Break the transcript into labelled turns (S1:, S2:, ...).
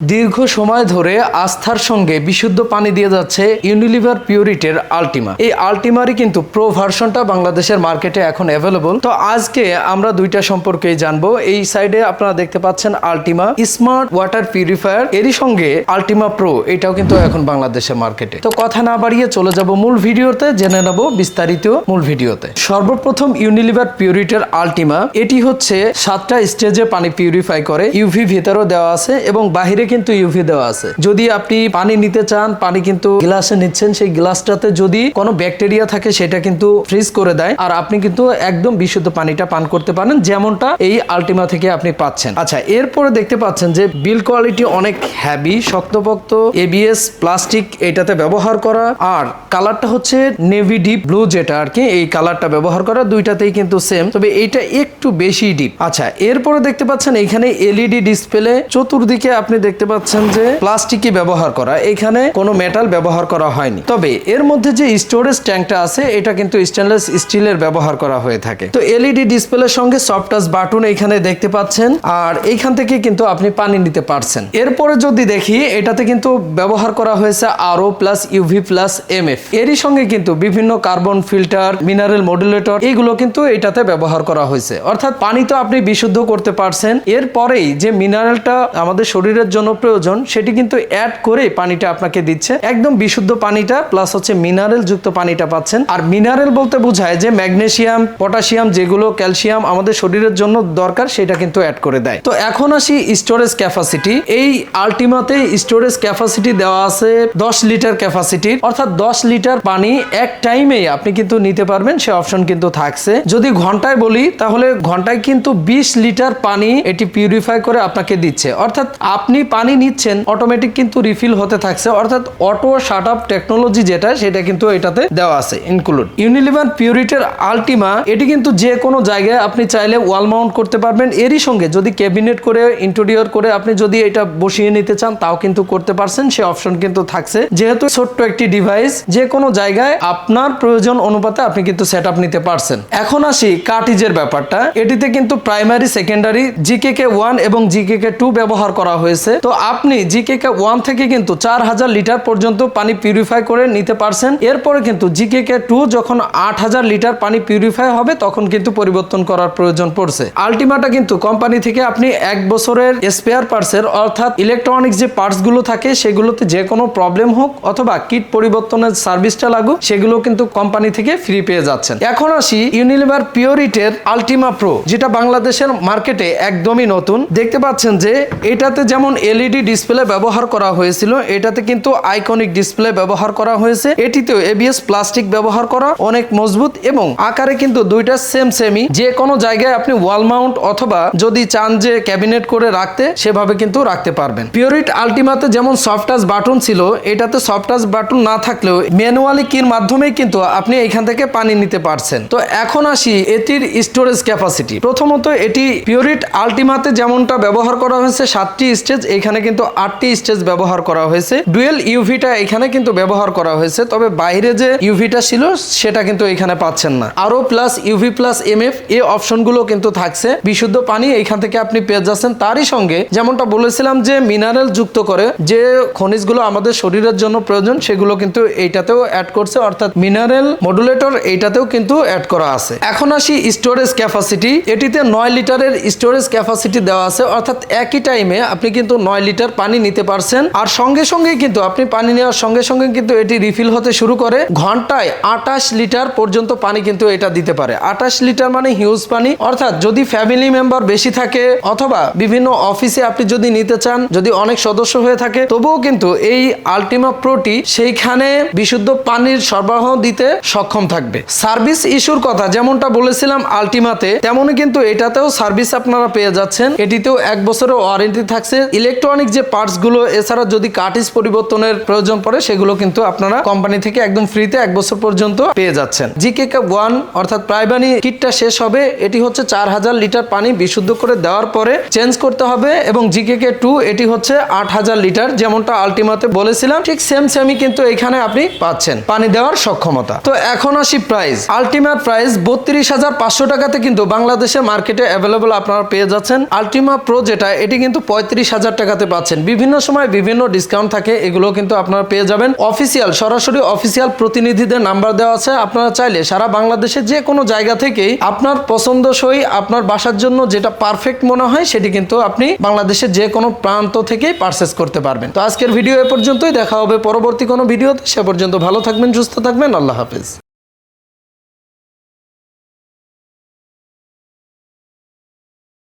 S1: দীর্ঘ সময় ধরে আস্থার সঙ্গে বিশুদ্ধ পানি দিয়ে যাচ্ছে ইউনিলিভার পিউরিটের আলটিমা। এই আলটিমারই কিন্তু প্রো ভার্সনটা বাংলাদেশের মার্কেটে এখন অ্যাভেলেবল তো আজকে আমরা দুইটা সম্পর্কে জানব। এই সাইডে আপনারা দেখতে পাচ্ছেন আলটিমা স্মার্ট ওয়াটার পিউরিফায়ার। এরই সঙ্গে আলটিমা প্রো, এটাও কিন্তু এখন বাংলাদেশের মার্কেটে। তো কথা না বাড়িয়ে চলে যাব মূল ভিডিওতে, জেনে নেব বিস্তারিত মূল ভিডিওতে। সর্বপ্রথম ইউনিলিভার পিউরিটের আলটিমা, এটি হচ্ছে সাতটা স্টেজে পানি পিউরিফাই করে ইউভি ভিতরেও দেওয়া আছে এবং বাহিরে কিন্তু ইউভি দেওয়া আছে। যদি আপনি পানি নিতে চান, পানি কিন্তু গ্লাসে নিচ্ছেন, সেই গ্লাসটাতে যদি কোনো ব্যাকটেরিয়া থাকে, সেটা কিন্তু ফ্রিজ করে দেয়। আর আপনি কিন্তু একদম বিশুদ্ধ পানিটা পান করতে পারেন, যেমনটা এই আলটিমা থেকে আপনি পাচ্ছেন। আচ্ছা এরপরে দেখতে পাচ্ছেন যে বিল কোয়ালিটি অনেক হ্যাভি শক্তপোক্ত এবিএস প্লাস্টিক এটাতে ব্যবহার করা। আর কালারটা হচ্ছে নেভি ডিপ ব্লু যেটা আর কি, এই কালারটা ব্যবহার করা, দুইটাতেই কিন্তু সেম তবে এইটা একটু বেশি ডিপ আচ্ছা এরপরে দেখতে পাচ্ছেন এখানে এলইডি ডিসপ্লে চতুর্দিকে আপনি দেখতে পাচ্ছেন যে প্লাস্টিকই ব্যবহার করা, এখানে কোনো মেটাল ব্যবহার করা হয়নি। তবে এর মধ্যে যে স্টোরেজ ট্যাঙ্কটা আছে, এটা কিন্তু স্টেনলেস স্টিলের ব্যবহার করা হয়ে থাকে। তো এলইডি ডিসপ্লের সঙ্গে সফট টাচ বাটন এখানে দেখতে পাচ্ছেন, আর এইখান থেকে কিন্তু আপনি পানি নিতে পারছেন। এরপরে যদি দেখি, এটাতে কিন্তু ব্যবহার করা হয়েছে আরও plus UV plus M F এরই সঙ্গে কিন্তু বিভিন্ন কার্বন ফিল্টার মিনারেল মডুলেটর এইগুলো কিন্তু এটাতে ব্যবহার করা হয়েছে। অর্থাৎ পানি তো আপনি বিশুদ্ধ করতে পারছেন। এরপরেই যে মিনারেলটা আমাদের শরীরের জন্য প্রয়োজন, সেটি কিন্তু অ্যাড করে পানিটা আপনাকে দিচ্ছে। একদম বিশুদ্ধ পানিটা প্লাস হচ্ছে মিনারেল যুক্ত পানিটা পাচ্ছেন। আর মিনারেল বলতে বোঝায় যে ম্যাগনেসিয়াম পটাশিয়াম যেগুলো ক্যালসিয়াম আমাদের শরীরের জন্য দরকার, সেটা কিন্তু অ্যাড করে দেয়। তো এখন আসি স্টোরেজ ক্যাপাসিটি এই আলটিমাতে স্টোরেজ ক্যাপাসিটি দেওয়া আছে দশ লিটার ক্যাপাসিটি অর্থাৎ দশ লিটার পানি এক টাইমেই আপনি কিন্তু নিতে পারবেন, সে অপশন কিন্তু থাকছে। যদি ঘন্টায় বলি, তাহলে ঘন্টায় কিন্তু বিশ লিটার পানি এটি পিউরিফাই করে আপনাকে দিচ্ছে। অর্থাৎ আপনি পানি নিচ্ছেন অটোমেটিক কিন্তু রিফিল হতে থাকছে। অর্থাৎ অটো শাট আপ টেকনোলজি যেটা, সেটা কিন্তু এটাতে দেওয়া আছে ইনক্লুড ইউনিলিভার পিউরিটের আলটিমা এটি কিন্তু যে কোনো জায়গায় আপনি চাইলে ওয়াল মাউন্ট করতে পারবেন। এরই সঙ্গে যদি ক্যাবিনেট করে ইন্টেরিয়র করে আপনি যদি এটা বসিয়ে নিতে চান, তাও কিন্তু করতে পারছেন। সে অপশন কিন্তু থাকছে। যেহেতু ছোট্ট একটি ডিভাইস যে কোনো জায়গায় আপনার প্রয়োজন অনুপাতে আপনি কিন্তু সেট নিতে পারছেন। এখন আসি কাটিজের ব্যাপারটা। এটিতে কিন্তু primary secondary GK K one এবং জিকে কে টু ব্যবহার করা হয়েছে। তো আপনি জিকে কে ওয়ান থেকে কিন্তু চার হাজার লিটার পর্যন্ত পানি পিউরিফাই করে নিতে পারছেন। এরপরে কিন্তু জিকে কে টু যখন আট হাজার লিটার পানি পিউরিফাই হবে, তখন কিন্তু পরিবর্তন করার প্রয়োজন পড়ছে। আলটিমাটা কিন্তু কোম্পানি থেকে আপনি এক বছরের স্পেয়ার পার্টসের অর্থাৎ ইলেকট্রনিক্স যে পার্টসগুলো থাকে, সেগুলোতে যে কোনো প্রবলেম হোক অথবা কিট পরিবর্তনের সার্ভিসটা লাগুক, সেগুলো কিন্তু কোম্পানি থেকে ফ্রি পেয়ে যাচ্ছেন। এখন আসি ইউনিলিভার পিওরিটের আলটিমা প্রো যেটা বাংলাদেশের মার্কেটে একদমই নতুন। দেখতে পাচ্ছেন যে, এটাতে যেমন এলইডি ডিসপ্লে ব্যবহার করা হয়েছিল। এটাতে কিন্তু আইকনিক ডিসপ্লে ব্যবহার করা হয়েছে। এটিতেও এবিএস প্লাস্টিক ব্যবহার করা অনেক মজবুত এবং আকারে কিন্তু দুইটা সেম সেমি যে কোনো জায়গায় আপনি ওয়াল মাউন্ট অথবা যদি চান যে ক্যাবিনেট করে রাখতে, সেভাবে কিন্তু রাখতে পারবেন। পিওরিট আলটিমাতে যেমন সফট টাচ বাটন ছিল, এটাতে সফট টাচ বাটন না থাকলেও ম্যানুয়ালি কির মাধ্যমেই কিন্তু আপনি এখান থেকে পানি নিতে পারছেন। তো এখন আসি এটির স্টোরেজ ক্যাপাসিটি প্রথমত এটি পিওরিট আলটিমাতে যেমনটা ব্যবহার করা হয়েছে, সাতটি স্টেজ এখানে কিন্তু আটটি স্টেজ ব্যবহার করা হয়েছে। ডুয়েল ইউভিটা এখানে কিন্তু ব্যবহার করা হয়েছে, তবে বাইরে যে ইউভিটা ছিল, সেটা কিন্তু এখানে পাচ্ছেন না। আরও plus, UV plus M F এই অপশনগুলো কিন্তু থাকছে। বিশুদ্ধ পানি এখান থেকে আপনি পেয়ে যাচ্ছেন। তারই সঙ্গে যেমনটা বলেছিলাম যে মিনারেল যুক্ত করে যে খনিজগুলো আমাদের শরীরের জন্য প্রয়োজন, সেগুলো কিন্তু এইটাতেও অ্যাড করছে, অর্থাৎ মিনারেল মডুলেটর এইটাতেও কিন্তু অ্যাড করা আছে। এখন আসি স্টোরেজ ক্যাপাসিটি এটিতে নয় লিটারের স্টোরেজ ক্যাপাসিটি দেওয়া আছে, অর্থাৎ একই টাইমে আপনি কিন্তু নয় লিটার পানি নিতে পারছেন। আর সঙ্গে সঙ্গে কিন্তু আপনি পানি নেওয়ার সঙ্গে সঙ্গে কিন্তু এটি রিফিল হতে শুরু করে। ঘন্টায় আটাশ লিটার পর্যন্ত পানি কিন্তু এটা দিতে পারে। আটাশ লিটার মানে হিউজ পানি। অর্থাৎ যদি ফ্যামিলি মেম্বার বেশি থাকে অথবা বিভিন্ন অফিসে আপনি যদি নিতে চান, যদি অনেক সদস্য হয়ে থাকে, তবুও কিন্তু এই আলটিমা প্রোটি সেইখানে বিশুদ্ধ পানির সরবরাহ দিতে সক্ষম থাকবে। সার্ভিস ইস্যুর কথা যেমনটা বলেছিলাম আলটিমাতে তেমনই কিন্তু এটাতেও সার্ভিস আপনারা পেয়ে যাচ্ছেন। এটিতেও এক বছরের ওয়ারেন্টি থাকছে। ইলেকট্রনিক যে পার্টসগুলো, এছাড়া যদি কার্টিস পরিবর্তনের প্রয়োজন পড়ে, সেগুলো কিন্তু আপনারা কোম্পানি থেকে একদম ফ্রিতে এক বছর পর্যন্ত পেয়ে যাচ্ছেন। জিকে ওয়ান অর্থাৎ প্রাইমারি কিটটা শেষ হবে। এটি হচ্ছে চার হাজার লিটার পানি বিশুদ্ধ করে দেওয়ার পরে চেঞ্জ করতে হবে এবং জিকে কে টু এটি হচ্ছে আট হাজার লিটার, যেমনটা আলটিমাতে বলেছিলাম। ঠিক সেম সেমই কিন্তু এখানে আপনি পাচ্ছেন। পানি দেওয়ার সক্ষমতা। তো এখন আসি প্রাইস আলটিমার প্রাইস বত্রিশ হাজার পাঁচশো টাকাতে কিন্তু বাংলাদেশের মার্কেটে অ্যাভেলেবল আপনারা পেয়ে যাচ্ছেন। আলটিমা প্রো যেটা, এটি কিন্তু পঁয়ত্রিশ হাজার টাকা টাকাতে পাচ্ছেন। বিভিন্ন সময় বিভিন্ন ডিসকাউন্ট থাকে এগুলো কিন্তু আপনারা পেয়ে যাবেন। অফিসিয়াল সরাসরি অফিসিয়াল প্রতিনিধিদের নাম্বার দেওয়া আছে। আপনারা চাইলে সারা বাংলাদেশের যে কোনো জায়গা থেকেই আপনার পছন্দসই আপনার বাসার জন্য যেটা পারফেক্ট মনে হয়, সেটি কিন্তু আপনি বাংলাদেশের যে কোনো প্রান্ত থেকেই পারচেস করতে পারবেন। তো আজকের ভিডিও এ পর্যন্তই। দেখা হবে পরবর্তী কোনো ভিডিওতে সে পর্যন্ত ভালো থাকবেন, সুস্থ থাকবেন। আল্লাহ হাফেজ।